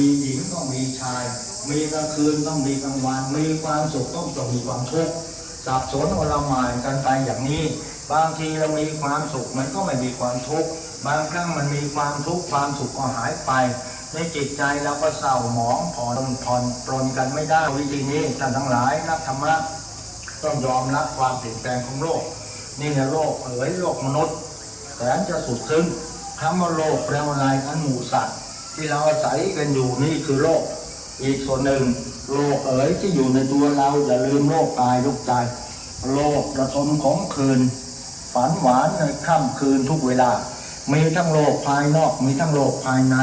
มีหญิงต้องมีชาย มีกลางคืนต้องมีกลางวัน มีความสุขต้องต้องมีความทุกข์ สับสนอลหมานกันไปอย่างนี้ บางทีเรามีความสุขมันก็ไม่มีความทุกข์ บางครั้งมันมีความทุกข์ความสุขก็หายไป ในจิตใจเราก็เศร้าหมองผ่อนผ่อนปรนกันไม่ได้วิธีนี้ท่านทั้งหลายนักธรรมะต้องยอมรับความเปลี่ยนแปลงของโลก นี่ในโลกเอ๋ยโลกมนุษย์แสนจะสุดซึ้งคำว่าโลกแปลว่าอะไรอันหมู่สัตว์ ที่เราอาศัยกันอยู่นี่คือโลก อีกส่วนหนึ่งโลกเอ๋ยที่อยู่ในตัวเราอย่าลืมโลกกายโลกใจ โลกระทมของคืน ฝันหวานในค่ำคืนทุกเวลา มีทั้งโลกภายนอกมีทั้งโลกภายใน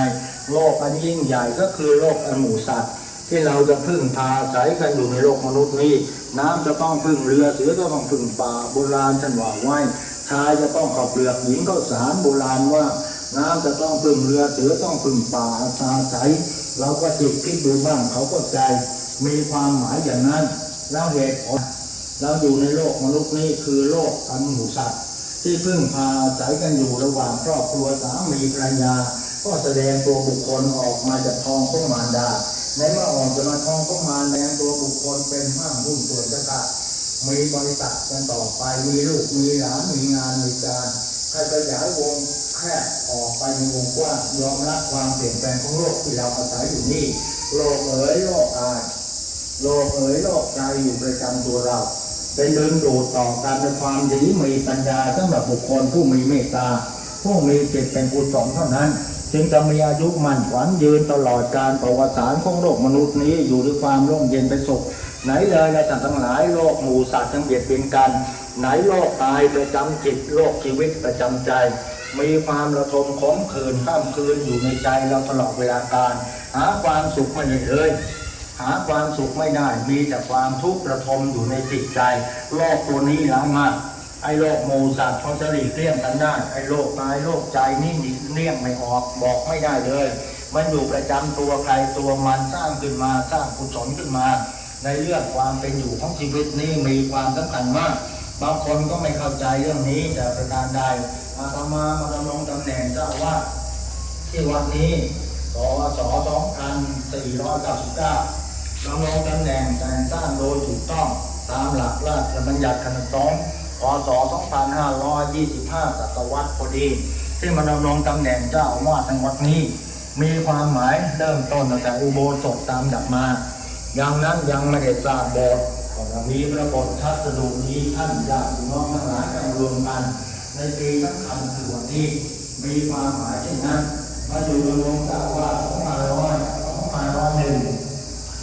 โลกอันยิ่งใหญ่ก็คือโลกอันหมู่สัตว์ ที่เราจะพึ่งพาอาศัยกันอยู่ในโลกมนุษย์นี้ น้ำจะต้องพึ่งเรือเสือก็ต้องพึ่งป่าโบราณท่านว่าไว้ชายจะต้องขับเปลือกหญิงก็สารโบราณว่า น้ำจะต้องพึ่งเรือเสือต้องพึ่งป่าอาศัยเราก็จิตคิดดูบ้างเขาก็ใจ มีความหมายอย่างนั้นแล้วเหตุผลเราอยู่ในโลกมนุษย์นี้คือโลกอันหมู่สัตว์ที่พึ่งพาอาศัยกันอยู่ระหว่างครอบครัวสามีภรรยา ก็แสดงตัวบุคคลออกมาจากท้องของมารดาในเมื่อออกจากมาท้องของมารแสดงตัวบุคคลเป็นห้างหุ้นส่วนจำกัดมีบริษัทกันต่อไปมีลูกมีหลานมีงานมีการให้ขยายวง แคบออกไปในวงกว้างยอมรับความเปลี่ยนแปลงของโลกที่เราอาศัยอยู่นี่โลกเอ๋ยโลกอายโลกเอ๋ยโลกใจอยู่ประจำตัวเราเป็นดึงดูดต่อการในความดีมีปัญญาสำหรับบุคคลผู้มีเมตตา ผู้มีจิตเป็นกุศลเท่านั้น จึงจะมีอายุมั่นขวัญยืนตลอดการประวัติศาสตร์ของโลกมนุษย์นี้อยู่ด้วยความร่มเย็นเป็นสุขไหนเลยนะท่านทั้งหลายโลกหมู่สัตว์ทั้งเบียดเบียนกัน ไหนโลกตายประจำจิตโลกชีวิตประจำใจ มีความระทมขมขื่นข้ามคืนอยู่ในใจเราตลอดเวลาการ หาความสุขไม่ได้เลย หาความสุขไม่ได้ มีแต่ความทุกข์ระทมอยู่ในจิตใจโลกตัวนี้ล้างมากไอ้โลกหมูสัตว์เขาจะหลีกเลี่ยงกันได้ไอ้โลกกายโลกใจนี่หนีเลี่ยงไม่ออกบอกไม่ได้เลย มันอยู่ประจำตัวใครตัวมันสร้างขึ้นมาสร้างกุศลขึ้นมา ในเรื่องความเป็นอยู่ของชีวิตนี้มีความสำคัญมาก บางคนก็ไม่เข้าใจเรื่องนี้แต่ประการใดอาตมามาดำรงตำแหน่งเจ้าว่าที่วัดนี้สศ2499ดำรงตำแหน่งแต่งตั้งโดยถูกต้องตามหลักราชบัญญัติคณะสงฆ์พศ2525ศตวรรษพอดี ที่มาดำรงตำแหน่งเจ้าอาวาสในวัดนี้ มีความหมายเริ่มต้นตั้งแต่อุโบสถตามดับมา อยังนั้นยังไม่ได้สร้างโบสถ์ก็ มีพระบททัศนุนี้ท่านญาติน้องทั้งหลายกันรวมกัน ในปีสำคัญคือวันนี้มีความหมายเช่นนั้นมาอยู่ดำรงเจ้าอาวาร้อยหนึ่ง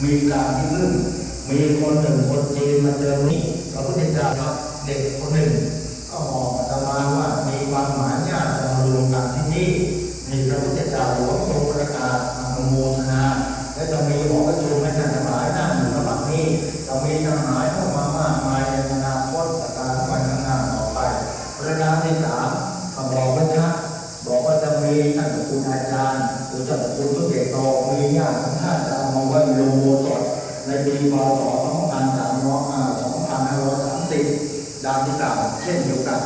มีการที่ลึ่งมีคนหนึ่งคนจีนมาเจอนี้พระพุทธเจ้าครับเด็กคนหนึ่งก็มอง สัตว์คุณทุเดชโตมีญาติท่านจะเอามาไว้ลงโมสถ์ในปีพศ2530ดังที่กล่าวเช่นเดียวกัน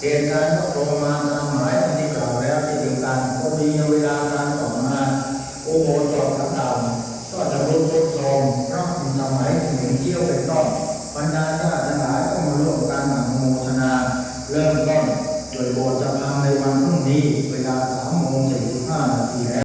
เหตุการณ์ก็ตรงมาตามหมายที่กล่าวแล้วที่เดียวกันก็มีเวลาการต่อมา